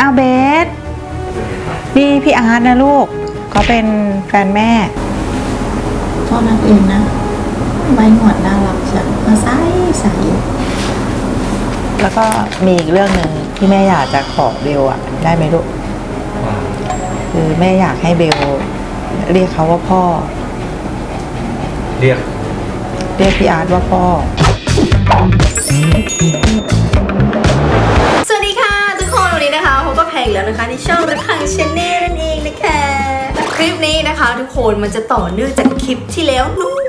อ้าวเบสนี่พี่อาร์ตนะลูกเขาเป็นแฟนแม่ชอบนางเองนะไว้หนวดน่ารักจังมาใสใสแล้วก็มีอีกเรื่องหนึ่งที่แม่อยากจะขอเบลอะได้ไหมลูกคือแม่อยากให้เบลเรียกเขาว่าพ่อ เรียก เรียกพี่อาร์ตว่าพ่อ อีกแล้วนะคะในช่องระคังชาแนลนั่นเองนะคะ คลิปนี้นะคะ ทุกคนมันจะต่อเนื่องจากคลิปที่แล้วนู้น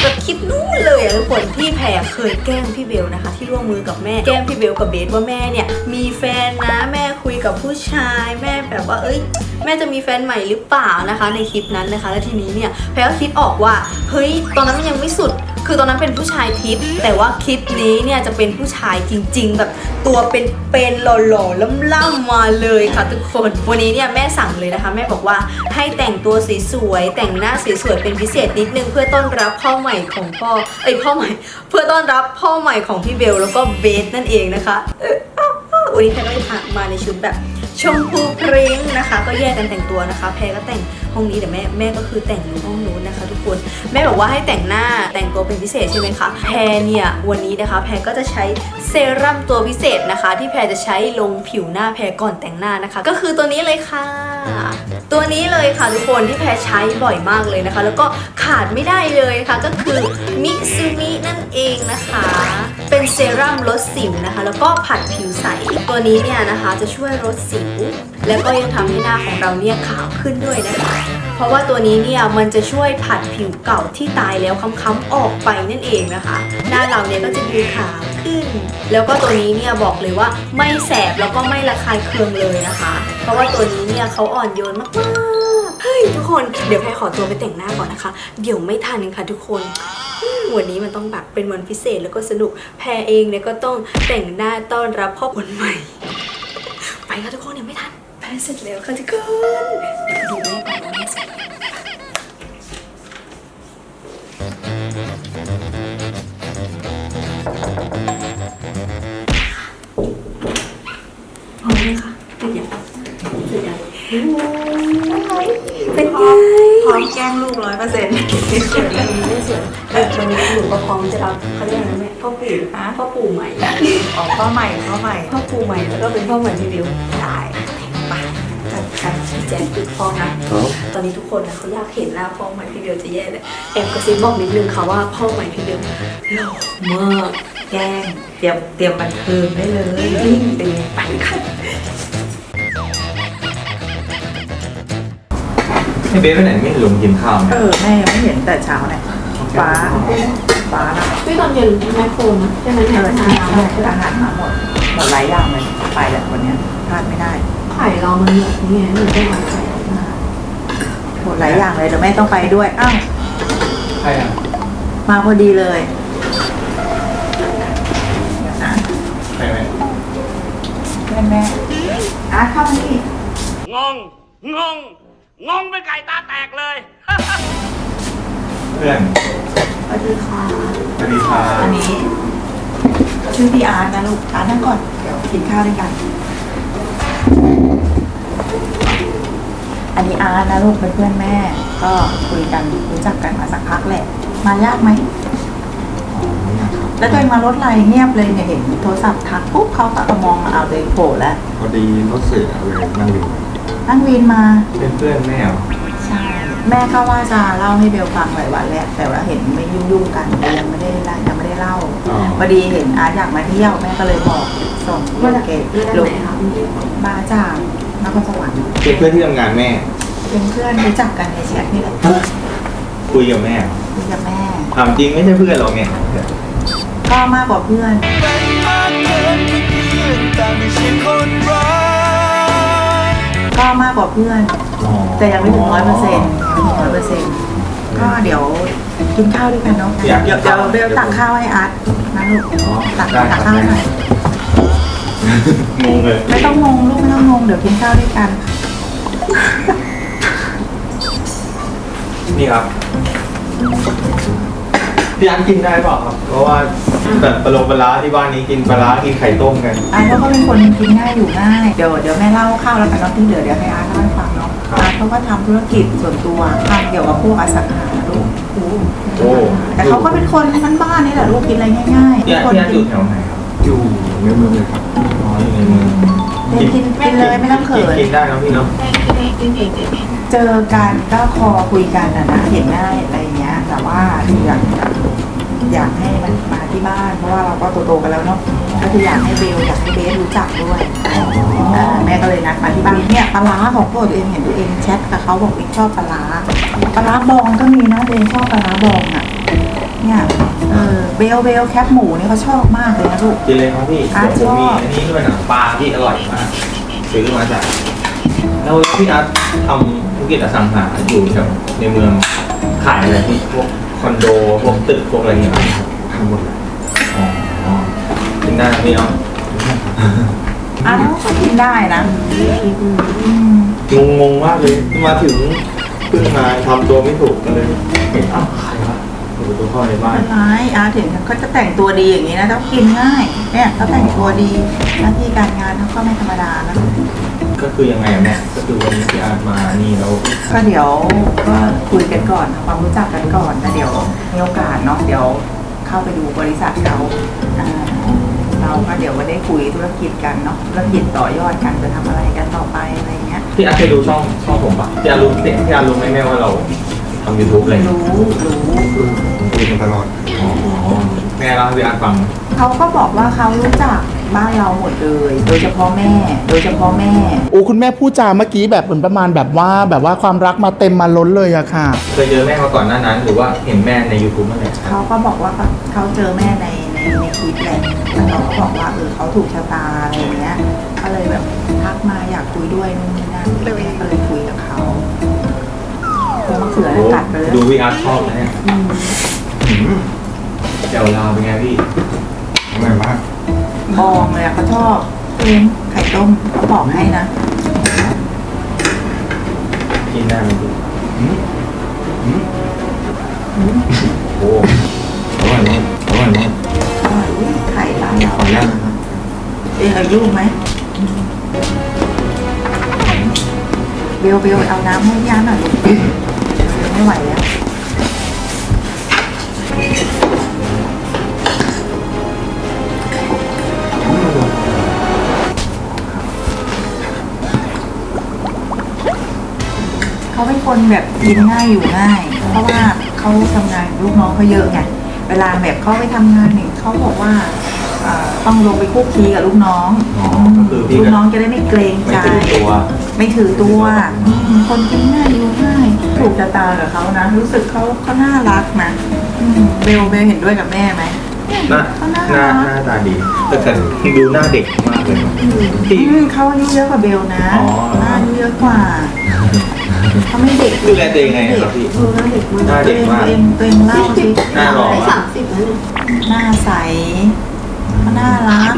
แบบ ลิปนู้นเลยอะทุกคนที่แพรเคยแกล้งพี่เบลนะคะ ที่ร่วมมือกับแม่แกล้งพี่เบลกับเบสว่าแม่เนี่ยมีแฟนนะแม่คุยกับผู้ชายแม่แบบว่าเอ้ยแม่จะมีแฟนใหม่หรือเปล่านะคะ ในคลิปนั้นนะคะ แล้วทีนี้เนี่ยแพรก็คิดออกว่าเฮ้ยตอนนั้นมันยังไม่สุด คือตอนนั้นเป็นผู้ชายทิป แต่ว่าคลิปนี้เนี่ยจะเป็นผู้ชายจริง ๆ แบบตัวเป็นเป็นๆหล่อๆล่ำๆมาเลยค่ะทุกคน วันนี้เนี่ยแม่สั่งเลยนะคะ แม่บอกว่าให้แต่งตัวสวยๆแต่งหน้าสวยๆเป็นพิเศษนิดนึงเพื่อต้อนรับพ่อใหม่ของพ่อเอ้ยพ่อใหม่ เพื่อต้อนรับพ่อใหม่ของพี่เบลแล้วก็เบสนั่นเองนะคะวันนี้แพทก็เลยมาในชุดแบบ ชมพูพริ้งนะคะ ก็แยกกันแต่งตัวนะคะ แพรก็แต่งห้องนี้แต่แม่แม่ก็คือแต่งอยู่ห้องนู้นนะคะ ทุกคนแม่บอกว่าให้แต่งหน้าแต่งตัวเป็นพิเศษใช่ไหมคะแพรเนี่ยวันนี้นะคะ แพรก็จะใช้เซรั่มตัวพิเศษนะคะ ที่แพรจะใช้ลงผิวหน้าแพรก่อนแต่งหน้านะคะ ก็คือตัวนี้เลยค่ะ ตัวนี้เลยค่ะทุกคนที่แพรใช้บ่อยมากเลยนะคะ แล้วก็ขาดไม่ได้เลยค่ะก็คือมิซูมินั่นเองนะคะ เป็นเซรั่มลดสิวนะคะ แล้วก็ผัดผิวใส ตัวนี้เนี่ยนะคะจะช่วยลดสิว แล้วก็ยังทำให้หน้าของเราเนี่ยขาวขึ้นด้วยนะคะ เพราะว่าตัวนี้เนี่ยมันจะช่วยผัดผิวเก่าที่ตายแล้วค้ำๆออกไปนั่นเองนะคะ หน้าเราเนี่ยก็จะดูขาวขึ้น แล้วก็ตัวนี้เนี่ยบอกเลยว่าไม่แสบแล้วก็ไม่ระคายเคืองเลยนะคะ เพราะว่าตัวนี้เนี่ยเขาอ่อนโยนมากๆเฮ้ยทุกคนเดี๋ยวแพรขอตัวไปแต่งหน้าก่อนนะคะ เดี๋ยวไม่ทันค่ะทุกคน วันนี้มันต้องแบบเป็นวันพิเศษแล้วก็สนุกแพรเองเนี่ยก็ต้องแต่งหน้าต้อนรับพ่อคนใหม่ ไปค่ะทุกคนยังไม่ทันแพรเสร็จแล้วค่ะทุกคนเดี๋ยวไปดูแม่ก่อนว่าแม่เสร็จแล้วพร้อมไหมคะเสร็จยังเสร็จยังเป็นไงพร้อมแกล้งลูกร้อยเปอร์เซ็นต์สวยวันนี้ไม่สวย แต่วันนี้หนูก็พร้อมจะรับเขาเรียกอะไรนะแม่พ่อปู่พ่อปู่ใหม่ออกพ่อใหม่พ่อใหม่พ่อปู่ใหม่แล้วก็เป็นพ่อใหม่พี่บิวได้ไปจัดการพี่แจ๊คคือพ่อนะตอนนี้ทุกคนนะเขาอยากเห็นหน้าพ่อใหม่พี่เบลจะแย่เลยแอบกระซิบบอกนิดนึงค่ะว่าพ่อใหม่พี่เบลหล่อมากแกล้งเตรียมเตรียมบันเทิงได้เลยเป็นไงไปค่ะให้เบสไปไหนไม่เห็นลงกินข้าวเอเนี่ยอแม่ยังไม่เห็นแต่เช้าเนี่ย ฟ้าฟ้านะพี่ตอนเย็นแม่โครนะใช่ไหมเอแม่อใช่ใช่คืออาหารมาหมดหมดหลายอย่างเลยไปแหละวันเนี้ยพลาดไม่ได้ไข่เรามันหมดนี่ไงหนูต้องมาไข่หมดหลายอย่างเลยเดี๋ยวแม่ต้องไปด้วยอ้าวใครอะมาพอดีเลยเดี๋ยวนะใครไหมแม่แม่อาร์ตเข้ามานี่งงงงงงเป็นไก่ตาแตกเลยเพื่อนส วัสดีค่ะสวัสดีค่ะอันนี้ชื่อพี่อาร์ตนะลูกอาร์ตนั่งก่อนเดี๋ยวกินข้าวด้วยกัน อันนี้อาร์ตนะลูกเป็นเพื่อนแม่ ก็คุยกันรู้จักกันมาสักพักแหละ มายากไหมแล้วตัวเองมารถอะไรเงียบเลยเนี่ยเห็นโทรศัพท์ทักปุ๊บเขาก็มองมาเอาเลยโผล่แล้วพอดีรถเสียเลยนั่งอยู่นั่งวินมาเป็นเพื่อนแม่เหรอ ใช่แม่ก็ว่าจะเล่าให้เบลฟังหลายวันแล้วแต่ว่าเห็นไม่ยุ่งๆกันเลยยังไม่ได้เล่ายังไม่ได้เล่าอ๋อ พอดีเห็นอาร์ตอยากมาเที่ยวแม่ก็เลยบอกส่งมาจากเกตเรื่องลไหนงคะมาจากนครสวรรค์เป็นเพื่อนที่ทำงานแม่เป็นเพื่อนรู้จักกันในแชทนี่แหละคุยกับแม่เหรอคุยกับแม่ ถามจริงไม่ใช่เพื่อนเราไงก็มากกว่าเพื่อนก็มากกว่าเพื่อนอ๋อแต่ยังไม่ถึงร้อยเปอร์เซ็นต์ยังไม่ถึงร้อยเปอร์เซ็นต์ก็เดี๋ยวกินข้าวด้วยกันเนาะอยากเดี๋ยวเดี๋ยวเบลตักข้าวให้อาร์ตนะลูกอ๋อตักได้คตัรักบข้าวแม่หน่อยงงเลย ไม่ต้องงงลูกไม่ต้องงงเดี๋ยวกินข้าวด้วยกัน นี่ครับ พี่อาร์ตกินได้เปล่าครับเพราะว่าแบบปลาโลปลาร้าที่บ้านนี้กินปลาร้ากินไข่ต้มกันอาร์ตเขาก็เป็นคนกินง่ายอยู่ง่าย เดี๋ยวเดี๋ยวแม่เล่าข้าวแล้วกันเนาะที่เหลือเดี๋ยวให้อาร์ตเล่าให้ฟังเนาะครับอาร์ตเขาก็ทำธุรกิจส่วนตัวทำเกี่ยวกับพวกอสังหาลูกโอ้ แต่เขาก็เป็นคนบ้านๆนี่แหละลูกกินอะไรง่ายๆพี่อาร์ตคนพี่อาร์ตอยู่แถวไหนครับอยู่ในเมืองเลยครับอ๋ออยู่ในเมืองกินกินกินเลยไม่ต้องเขิน กินได้เนอะพี่เนาะ เจอกันก็คอคุยกันอะนะเห็นหน้าอะไรอย่างเงี้ย แต่ว่าอยากจะ อยากให้มันมาที่บ้านเพราะว่าเราก็โตๆกันแล้วเนาะก็คืออยากให้เบลอยากให้เบสรู้จักด้วยาแม่ก็เลยนัดมาที่บ้านเนี่ยปลาร้าของโปรดตัวเองเห็นตัวเองแชทกับเขาบอกว่าชอบปลาร้าปลาร้าบองก็มีนะตัวเองชอบปลาร้าบองอะเนี่ยเออเบลเบลแคปหมูนี่เขาชอบมากเลยนะลูกกินเลยครับพี่อาร์ตเดี๋ยวผมมีชอบอันนี้ด้วยนะปลาที่อร่อยมากซื้อมาจากแล้วพี่อาร์ตทำธุรกิจอสังหาอยู่แถวในเมืองขายอะไรที่พวก คอนโดพวกตึกพวกอะไรอย่างเงี้ยครับทำหมดเลยอ๋ออ๋อกินได้นะพี่เนาะอ้าวก็กินได้นะอืมงงงๆมากเลยมาถึงเพิ่งมาทำตัวไม่ถูกกันเลยเห็นอ้าวใครวะเปิดประตูเข้าในบ้านไม่เป็นไรอาถึงเขาจะแต่งตัวดีอย่างนี้นะต้องกินง่าย เนี่ยเขาแต่งตัวดีหน้าที่การงานเขาก็ไม่ธรรมดานะ ก็คือยังไงอะแม่ก็คือวันนี้พี่อาร์ตมานี่แล้วก็เดี๋ยวก็คุยกันก่อนทำความรู้จักกันก่อนแล้วเดี๋ยวมีโอกาสเนาะเดี๋ยวเข้าไปดูบริษัทเขาอ่าเราก็เดี๋ยวก็ได้คุยธุรกิจกันเนาะธุรกิจต่อยอดกันจะทำอะไรกันต่อไปอะไรเงี้ย พี่อาร์ตเคยดูช่องช่องผมปะพี่อาร์ตรู้พี่อาร์ตรู้ไหมแม่ว่าเราทำยูทูบอะไรรู้รู้คุยกันตลอดอ๋อแม่เล่าให้พี่อาร์ตฟังเขาก็บอกว่าเขารู้จัก บ้านเราหมดเลย โดยเฉพาะแม่ โดยเฉพาะแม่ โอ้คุณแม่พูดจาเมื่อกี้แบบเหมือนประมาณแบบว่าแบบว่าความรักมาเต็มมาล้นเลยอะค่ะ เคยเจอแม่มาก่อนหน้านั้น หรือว่าเห็นแม่ใน YouTube เมื่อไหร่เขาก็บอกว่าเขาเจอแม่ในในในคลิปแหละแล้วเขาก็บอกว่าเออเขาถูกชะตาอะไรอย่างเงี้ย ก็เลยแบบทักมาอยากคุยด้วยนู่นนี่นั่นแม่ก็เลยคุยกับเขาตัวมะเขือโอ้เนี่ยกัดไปเลยดูพี่อาร์ตชอบนะเนี่ยเจ้าลาวเป็นไงพี่ อร่อยมาก บองเลยอะเขาชอบเลี้ยงไข่ต้มเขาบอกให้นะกินได้ไหมพี่โอ้อร่อยมากอร่อยมากอร่อยอุ๊ยไข่ร้านเราขออนุญาตนะครับเองอายุไหมเบลเบลเอาน้ำให้ย่าหน่อยลูกไม่ไหวแล้ว เขาเป็นคนแบบกินง่ายอยู่ง่าย เพราะว่าเขาทำงานลูกน้องเขาเยอะไงเวลาแบบเขาไปทำงานเนี่ยเขาบอกว่าเอ่อต้องลงไปคุกคีกับลูกน้องอ๋อก็คือพี่ลูกก็น้องจะได้ไม่เกรงไม่ใจตื่นตัวไม่ถือตัวอืมคนกินง่ายอยู่ง่ายถูกชะตากับเขานะ รู้สึกเขาเขาน่ารักนะอืมเบลเบลเห็นด้วยกับแม่ไหมหน้าเขาน่าหน้ารัหกน้าตาดีแต่แต่ดูหน้าเด็กมากเลยเนอะพี่อืมเขาอายุเยอะกว่าเบลนะอ๋อเหรออายุเยอะกว่า เขาไม่เด็กดูแลตัวเองไงครับพี่เออเด็กหน้าเด็กมากตัวเองตัวเองเล่าสิหน้าหล่อสามสิบแล้วเนี่ยหน้าใสเขาน่ารัก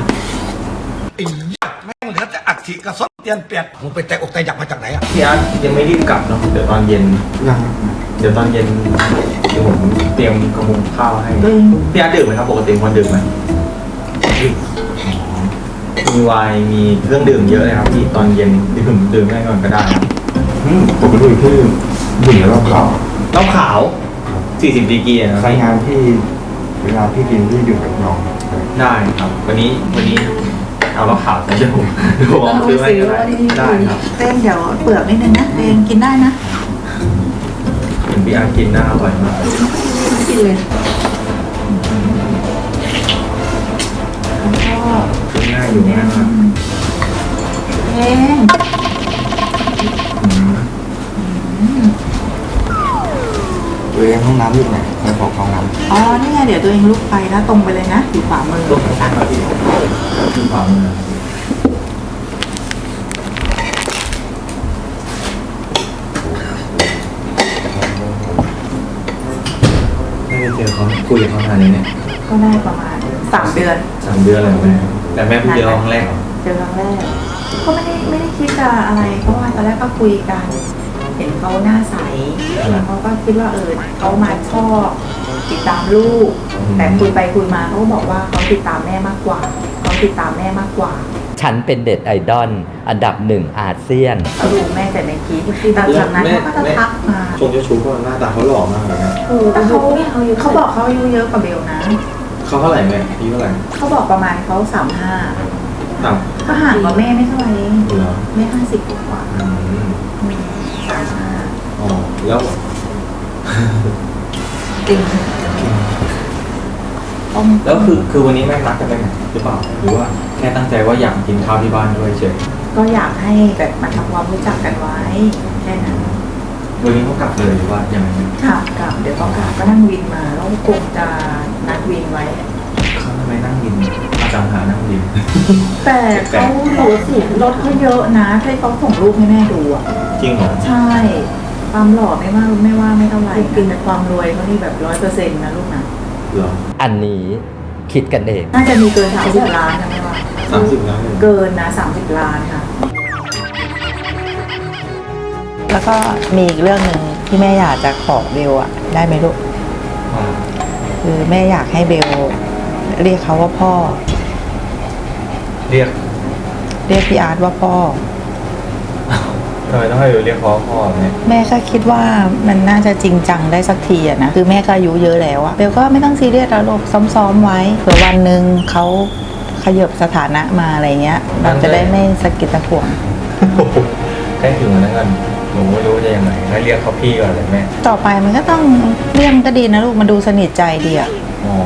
แม่งเหลือแต่อัฐิกระสอบเตียนเปียกมึงไปแตกอกแตกอยากมาจากไหนอะพี่อาร์ตยังไม่รีบกลับเนาะเดี๋ยวตอนเย็นเดี๋ยวตอนเย็นเดี๋ยวผมเตรียมกระมุงข้าวให้ตัวเองพี่อาร์ตดื่มไหมครับปกติคนดื่มไหมมีไวน์มีเครื่องดื่มเยอะเลยครับพี่ตอนเย็นดื่มดื่มได้ก่อนก็ได้ ครับผมเป็นคนที่ดื่มแล้วขาวเหล้าขาว 40ดีกรีอะนะใช้งานที่เวลาที่กินที่ดื่มกับน้องได้ครับ วันนี้วันนี้เอาเหล้าขาวแต่เดี๋ยวผมเดี๋ยวผมเอาซื้อให้ก็ได้ได้ครับเต้นเดี๋ยวเปลือกนิดนึงนะตัวเองกินได้นะเห็นพี่อาร์ตกินน่าอร่อยมากกินเลยเขาชอบกินง่ายอยู่ง่ายมาก เอง ห้องน้ำอยู่ไหนในบอกห้องน้ำอ๋อนี่ไงเดี๋ยวตัวเองลุกไปนะตรงไปเลยนะอยู่ขวามือต้มข้าวครับพี่คือความมือไม่ได้เจอเขาคุยกับเขานานเลยเนี่ยก็ได้ประมาณสามเดือนสามเดือนแล้วแม่แต่แม่เพิ่งเจอครั้งแรกเหรอเจอครั้งแรกก็ไม่ได้ไม่ได้คิดจะอะไรเพราะว่าตอนแรกก็คุยกัน เห็นเขาหน้าใสเขาก็คิดว่าเออเขามาชอบติดตามลูก แต่คุยไปคุยมาเขาก็บอกว่าเขาติดตามแม่มากกว่าเขาติดตามแม่มากกว่า ฉันเป็นเด็ดไอดอลอันดับหนึ่งอาเซียนเขาดูแม่แต่ในคลิปแต่จากนั้นเขาก็จะทักมาชงเจ้าชู้ก็หน้าตาเขาหล่อมากเลยนะแต่เขาเขาบอกเขาอายุเยอะกว่าเบลนะเขาเท่าไหร่แม่อายุเท่าไหร่เขาบอกประมาณเขาสามห้าต่างก็ห่างกว่าแม่ไม่เท่าไหร่เองเหรอแม่ห้าสิบกว่าอืมสามห้า อ๋อแล้วจริงแล้วคือคือวันนี้แม่นัดกันไปไหนหรือเปล่าหรือว่าแค่ตั้งใจว่าอยากกินข้าวที่บ้านด้วยเฉยก็อยากให้แบบมาทำความรู้จักกันไว้แค่นั้นวันนี้เขากลับเลยหรือว่ายังไงค่ะกลับเดี๋ยวต้องกลับก็นั่งวินมาแล้วคงจะนัดวินไว้เขาทำไมนั่งวินอาจารย์หานั่งวิน แต่เขารถสิรถเขาเยอะนะที่เขาส่งรูปให้แม่ดูอะจริงเหรอใช่ ความหล่อไม่ว่าไม่ว่าไม่เท่าไหร่นะแต่ความรวยเขานี่แบบร้อยเปอร์เซ็นต์นะลูกนะเหรออันนี้คิดกันเองน่าจะมีเกินสามสิบล้านนะไม่ว่าสามสิบล้านเลยเกินนะสามสิบล้านค่ะ แล้วก็มีอีกเรื่องหนึ่งที่แม่อยากจะขอเบลอะได้ไหมลูกอ่าคือแม่อยากให้เบลเรียกเขาว่าพ่อ เรียก เรียกพี่อาร์ตว่าพ่อ ทำไมต้องให้เรียกเขาว่าพ่อเนี่ยแม่ก็คิดว่ามันน่าจะจริงจังได้สักทีอะนะคือแม่ก็อายุเยอะแล้วอะเบลก็ไม่ต้องซีเรียสแล้วลูกซ้อมๆไว้เผื่อวันหนึ่งเขาขยบสถานะมาอะไรเงี้ยเราจะได้ไม่สะกิดตะขวงแค่ถึงวันนั้นกันหนูไม่รู้จะยังไงให้เรียกเขาพี่ก่อนเลยแม่ ต่อไปมันก็ต้องเรียกมันก็ดีนะลูกมันดูสนิทใจดีอะอ๋อ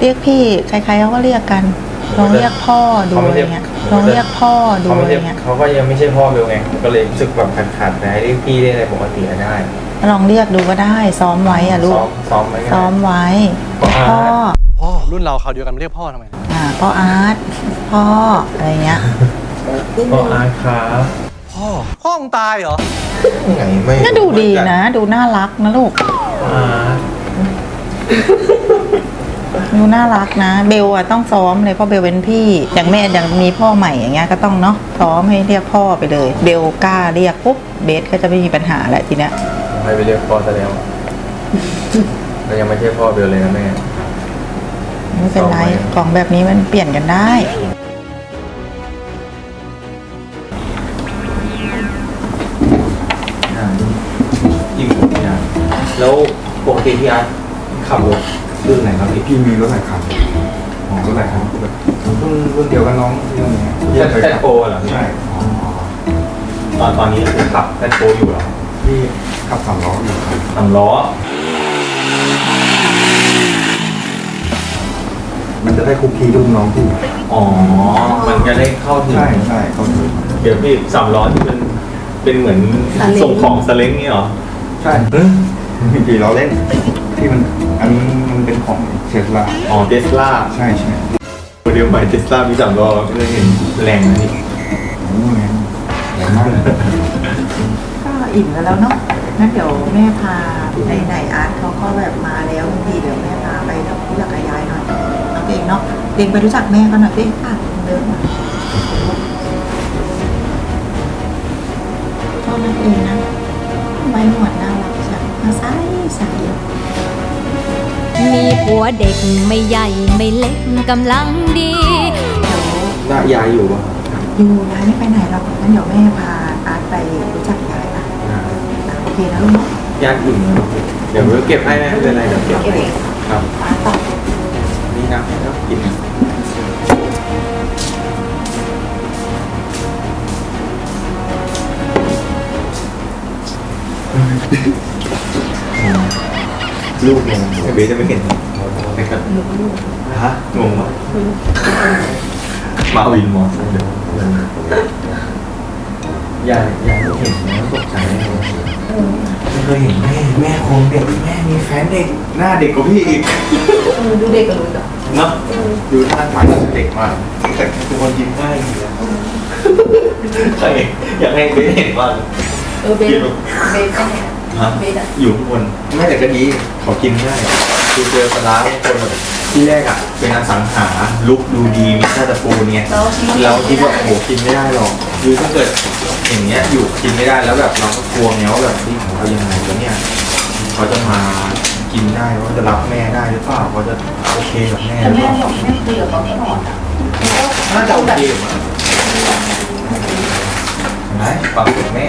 เรียกพี่ใครๆเขาก็เรียกกัน ลองเรียกพ่อดูอะไรเงี้ยลองเรียกพ่อดูเขาอะไม่ไรเรียกเงี้ยเขาก็ยังไม่ใช่พ่อเบลไงก็เลยรู้สึกแบบขาดๆแต่ให้เรียกพี่ได้ในปกติอะได้ ลองเรียกดูก็ได้ซ้อมไว้อะลูซ้กอมซ้อมไว้ไงซ้อมไว้พ่ออาร์ตพ่อพ่อรุ่นเราเขาวเดียวกันเรียกพ่อทำไมอ่าพ่ออาร์ตพ่ออะไรเงี้ยพ่ออาร์ตครับพ่อพ่อมึงตายเหรอไงไม่ก็ดูดีนะ ดูน่ารักนะลูกพ่ออาร์ต ดูน่ารักนะ เบลอะต้องซ้อมเลยเพราะเบลเป็นพี่ อย่างแม่อย่างมีพ่อใหม่อย่างเงี้ยก็ต้องเนาะซ้อมให้เรียกพ่อไปเลย เบลกล้าเรียกปุ๊บเบสก็จะไม่มีปัญหาแหละทีเนี้ยให้ไปเรียกพ่อซะแล้วแล้วยังไม่ใช่พ่อเบลเลยนะแม่ไม่เป็นไรซ้อมไว้ของแบบนี้มันเปลี่ยนกันได้อ่ายิ่งยากแล้วปกติพี่อาร์ตขับรถ รุ่นไหนครับพี่พี่มีรถหลายคันของรถหลายคันแบบรุ่นรุ่นเดียวกับน้องที่ตรงนี้แซดแซดโปรเหรอพี่ใช่ตอนตอนนี้คือขับแซดโปรอยู่เหรอพี่ขับสามล้ออยู่ครับสามล้อ มันจะได้คุกคีรุ่นน้องพี่อ๋อ มันจะได้เข้าถึงใช่ใช่เขาถือเดี๋ยวพี่สามล้อที่มันเป็นเหมือนสเล้งส่งของสเล้งนี่เหรอใช่พี่ล้อเล่น ที่มันอันนี้มันเป็นของเทสลาอ๋อเทสลาใช่ใช่โมเดลใหม่เทสลามีสามล้อก็เลยเห็นแรงนะนี่โอ้ยแรงมากเลยก็อิ่มกันแล้วเนาะงั้นเดี๋ยวแม่พาในไหนๆอาร์ตเขาก็แบบมาแล้วบางทีเดี๋ยวแม่พาไปกับผู้หลักกับยายหน่อยเอาเองเนาะเด็กไปรู้จักแม่กันหน่อยสิอะเดินมาชอบนักเองนะไว้หนวดน่ารักจังมาใส่ใส่ มีผัวเด็กไม่ใหญ่ไม่เล็กกำลังดีหน้ายายอยู่ปะอยู่ยายไม่ไปไหนหรอกงั้นเดี๋ยวแม่พาอาร์ตไปรู้จักยายนะอะโอเคนะลูกเนาะญาติอื่นนะเดี๋ยวเราเก็บให้นะไม่เป็นไรเดี๋ยวเก็บเก็บเองครับ อาร์ตต่อ นี่นะไม่ต้องกิน ลูกงงเบสจะไม่เห็นไอ้ครับฮะงงปะมาวินมอสเดี๋ยวอย่าอย่าเห็นแล้วตกใจเลยไม่เคยเห็นแม่แม่คงเด็กแม่มีแฟนเด็กหน้าเด็กกว่าพี่อีกดูเด็กกับรู้จักเนาะดูท่าทางเด็กมากแต่เป็นคนยิ้มง่ายอยู่แล้วใครอยากให้เบสเห็นบ้างเออเบสเบสก็เนี่ย ฮะเบสอะอยู่ข้างบนไม่แต่ก็ดีเขากินง่ายคือเจอปลาร้าบางคนแบบที่แรกอะเป็นอสังหาลุกดูดีมีชาตะปูเนี่ยเราคิดว่าโอ้โหกินไม่ได้หรอกคือถ้าเกิดอย่างเงี้ยอยู่กินไม่ได้แล้วแบบเราก็กลัวไงว่าแบบที่ของเรายังไงวะเนี่ยเขาจะมากินได้ว่าจะรับแม่ได้หรือเปล่าเขาจะโอเคกับแม่หแต่รือแม่เปล่าบอกแม่คุยกับเขาตลอดอะน่าจะโอเคอยู่มั้งไหนปรับกับแม่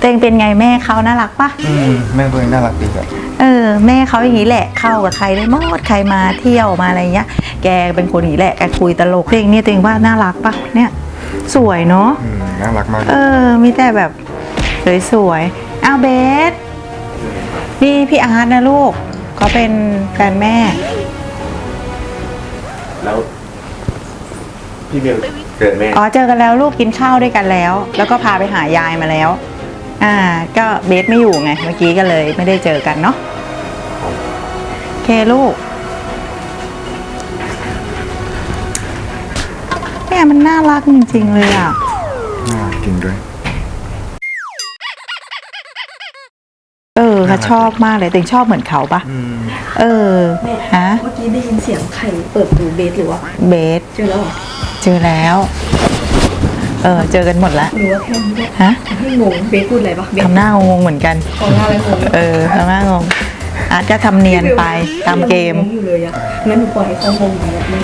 เตงเป็นไงแม่เขาน่ารักปะอืมแม่เพื่อนน่ารักดีอะเออ แม่เขาอย่างนี้แหละเข้ากับใครได้หมดใครมาเที่ยวมาอะไรเงี้ย แกเป็นคนอย่างนี้แหละแกคุยตลกเพลงนี้ตัวเองว่าน่ารักปะเนี่ยสวยเนาะอืมน่ารักมากเออมีแต่แบบสวยๆอ้าวเบสนี่พี่อาร์ตนะลูกเขาเป็นแฟนแม่ แล้ว พี่เบลเกิดแม่อ๋อเจอกันแล้วลูกกินข้าวด้วยกันแล้ว แล้วก็พาไปหายายมาแล้ว อ่าก็เบสไม่อยู่ไงเมื่อกี้ก็เลยไม่ได้เจอกันเนาะโอเคลูกเนี่ยมันน่ารักจริงๆเลยอะน่ารักจริงด้วย เออเขาชอบมากเลยติงชอบเหมือนเขาปะอืมเออฮะเมื่อกี้ได้ยินเสียงไข่เปิดประตูเบสหรือว่าเบสเจอแล้วเหรอ เจอแล้ว เออเจอกันหมดแล้วหรือว่าแค่นี้แหละฮะให้งงเบสพูดอะไรปะเบสทำหน้างงๆเหมือนกันขอหน้าอะไรงงเออทำหน้างงอาร์ตก็ทำเนียนไปตามเกมงอยู่เลยอะงั้นหนูปล่อยให้เขางงไปแบบนี้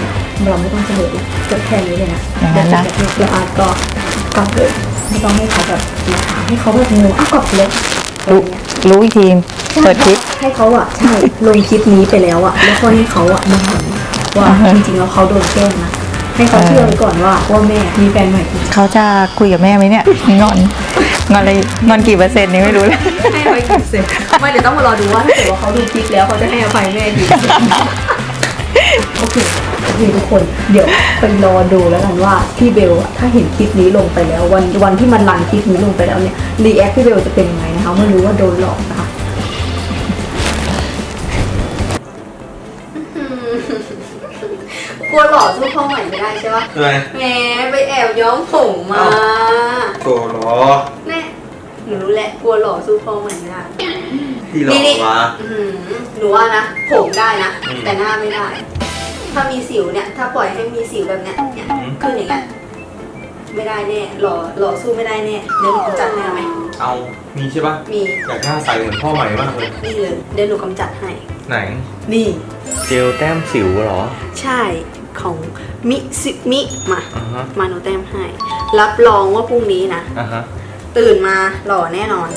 เราไม่ต้องเฉลยจบแค่นี้เลยนะอย่างนั้นนะเดี๋ยวอาร์ตก็กลับเลยไม่ต้องให้เขาแบบมาถามให้เขาแบบงงอ้าวกลับเลยรู้รู้อีกทีเปิดคลิปให้เขาอะใช่ลงคลิปนี้ไปแล้วอะแล้วก็ให้เขาอะมาเห็นว่าอ่าฮะจริงๆแล้วเขาโดนแกล้งนะ ให้เขาเชื่อไว้ก่อนว่าว่าแม่มีแฟนใหม่เขาจะคุยกับแม่ไหมเนี่ยงอนงอนอะไรงอนกี่เปอร์เซ็นต์นี่ไม่รู้เลยให้อภัยกี่เซนไม่เดี๋ยวต้องมารอดูว่าถ้าเกิดว่าเขาดูคลิปแล้วเขาจะให้อภัยแม่กี่โอเคโอเคทุกคนเดี๋ยวไปรอดูแล้วกันว่าพี่เบลอะถ้าเห็นคลิปนี้ลงไปแล้ว วันวันที่มันรันคลิปนี้ลงไปแล้วเนี่ยรีแอคพี่เบลจะเป็นยังไงนะคะไม่รู้ว่าโดนหลอกนะคะ ลัวหล่อสู้พ่อใหม่ไม่ได้ใช่ปะทำไมแหมไปแอบย้อมผมมาโถเหรอแน่หนูรู้แหละกลัวหล่อสู้พ่อใหม่ไม่ได้ที่หลอกนี่วะอื้อหือหนูว่านะผมได้นะอืม แต่หน้าไม่ได้ ถ้ามีสิวเนี่ยถ้าปล่อยให้มีสิวแบบเนี้ยเนี่ยอืมขึ้นอย่างเงี้ยไม่ได้แน่หล่อหล่อสู้ไม่ได้แน่เดี๋ยวหนูกำจัดให้เอาไหมเอามีใช่ปะมีอยากหน้าใสเหมือนพ่อใหม่มากเลย นี่เลยเดี๋ยวหนูกำจัดให้ไหน นี่ เจลแต้มสิวเหรอ ใช่ ของมิซิมิมาอ่าฮะ มาหนูแต้มให้ รับรองว่าพรุ่งนี้นะ อ่าฮะตื่นมาหล่อแน่นอน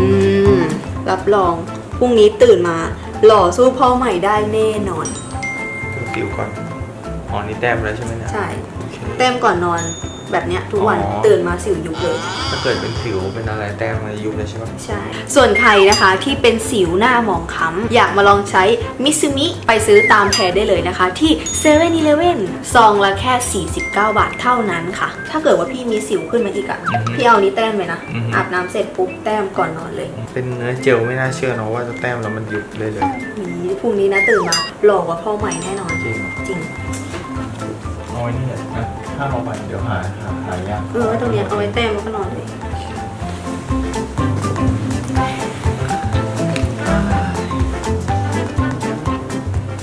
อืม รับรอง พรุ่งนี้ตื่นมา หล่อสู้พ่อใหม่ได้แน่นอน ดูสิวก่อนอ๋อนี่แต้มแล้วใช่ไหมเนี่ยใช่แต้มก่อนนอน แบบเนี้ยทุกวันอ๋อ ตื่นมาสิวยุบเลย ถ้าเกิดเป็นสิวเป็นอะไรแต้มมายุบเลยใช่ปะ ใช่ ส่วนใครนะคะที่เป็นสิวหน้าหมองคล้ำอยากมาลองใช้มิซูมิไปซื้อตามแพรได้เลยนะคะ ที่7 e เ e ่ e อซองละแค่ 49 บาทเท่านั้นค่ะ ถ้าเกิดว่าพี่มีสิวขึ้นมาอีกอะพี่เอานี้แต้มเลยนะอาบน้ำเสร็จปุ๊บแต้มก่อนนอนเลยเป็นเนื้อเจลไม่น่าเชื่อเนอะว่าจะแต้มแล้วมันยุบเลยเลย นี่พรุ่งนี้นะตื่นมาหล่อกว่าพ่อใหม่แน่นอนจริงเหรอ จริงเอาไว้นี่นะ ถ้าเอาไปเดี๋ยวหาหาหายาก เออไว้ตรงเนี้ยเอาไว้แต้มแล้วก็นอนเลย